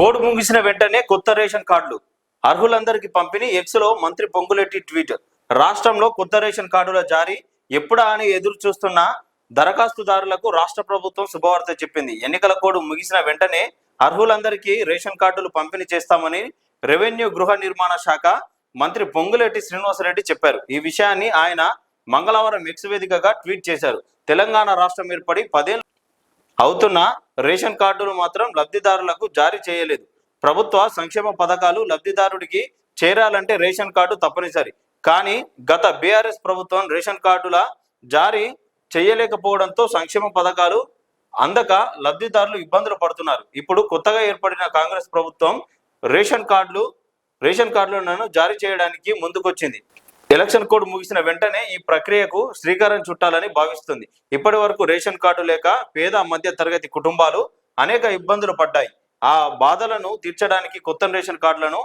Code ముగిసిన వెంటనే కొత్త రేషన్ కార్డులు అర్హులందరికీ పంపిణీ ఎక్స్లో మంత్రి పొంగులెట్టి ట్వీట్. రాష్ట్రంలో కొత్త రేషన్ కార్డుల జారీ ఎప్పుడా అని ఎదురు చూస్తున్న దరఖాస్తుదారులకు రాష్ట్ర ప్రభుత్వం శుభవార్త చెప్పింది. ఎన్నికల కోడ్ ముగిసిన వెంటనే అర్హులందరికీ రేషన్ కార్డులు పంపిణీ చేస్తామని రెవెన్యూ గృహ నిర్మాణ శాఖ మంత్రి పొంగులేటి శ్రీనివాసరెడ్డి చెప్పారు. ఈ విషయాన్ని ఆయన మంగళవారం ఎక్స్ వేదికగా ట్వీట్ చేశారు. తెలంగాణ రాష్ట్రం ఏర్పడి పదేళ్ళు అవుతున్న రేషన్ కార్డులు మాత్రం లబ్ధిదారులకు జారీ చేయలేదు. ప్రభుత్వ సంక్షేమ పథకాలు లబ్ధిదారుడికి చేరాలంటే రేషన్ కార్డు తప్పనిసరి. కానీ గత బీఆర్ఎస్ ప్రభుత్వం రేషన్ కార్డుల జారీ చేయలేకపోవడంతో సంక్షేమ పథకాలు అందక లబ్ధిదారులు ఇబ్బందులు పడుతున్నారు. ఇప్పుడు కొత్తగా ఏర్పడిన కాంగ్రెస్ ప్రభుత్వం రేషన్ కార్డులు రేషన్ కార్డులను జారీ చేయడానికి ముందుకొచ్చింది. ఎలక్షన్ కోడ్ ముగిసిన వెంటనే ఈ ప్రక్రియకు శ్రీకారం చుట్టాలని భావిస్తుంది. ఇప్పటి వరకు రేషన్ కార్డు లేక పేద మధ్య తరగతి కుటుంబాలు అనేక ఇబ్బందులు పడ్డాయి. ఆ బాధలను తీర్చడానికి కొత్త రేషన్ కార్డులను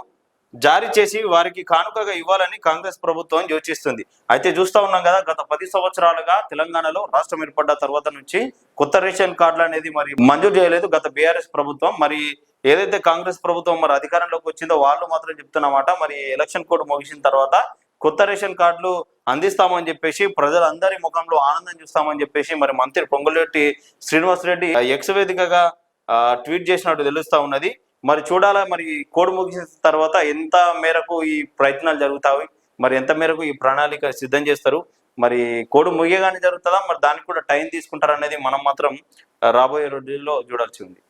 జారీ చేసి వారికి కానుకగా ఇవ్వాలని కాంగ్రెస్ ప్రభుత్వం యోచిస్తుంది. అయితే చూస్తా ఉన్నాం కదా గత పది సంవత్సరాలుగా తెలంగాణలో రాష్ట్రం ఏర్పడ్డ తర్వాత నుంచి కొత్త రేషన్ కార్డులు అనేది మరి మంజూరు చేయలేదు. గత బీఆర్ఎస్ ప్రభుత్వం మరి ఏదైతే కాంగ్రెస్ ప్రభుత్వం మరి అధికారంలోకి వచ్చిందో వాళ్ళు మాత్రం చెప్తున్నమాట మరి ఎలక్షన్ కోడ్ ముగిసిన తర్వాత కొత్త రేషన్ కార్డులు అందిస్తామని చెప్పేసి ప్రజలందరి ముఖంలో ఆనందం చూస్తామని చెప్పేసి మరి మంత్రి పొంగులేటి శ్రీనివాస్ రెడ్డి ఎక్స్ వేదికగా ట్వీట్ చేసినట్టు తెలుస్తా ఉన్నది. మరి చూడాలా మరి కోడ్ ముగిసిన తర్వాత ఎంత మేరకు ఈ ప్రయత్నాలు జరుగుతాయి? మరి ఎంత మేరకు ఈ ప్రణాళిక సిద్ధం చేస్తారు? మరి కోడు ముగియగానే జరుగుతుందా? మరి దానికి కూడా టైం తీసుకుంటారు అనేది మనం మాత్రం రాబోయే రోజుల్లో చూడాల్సి ఉంది.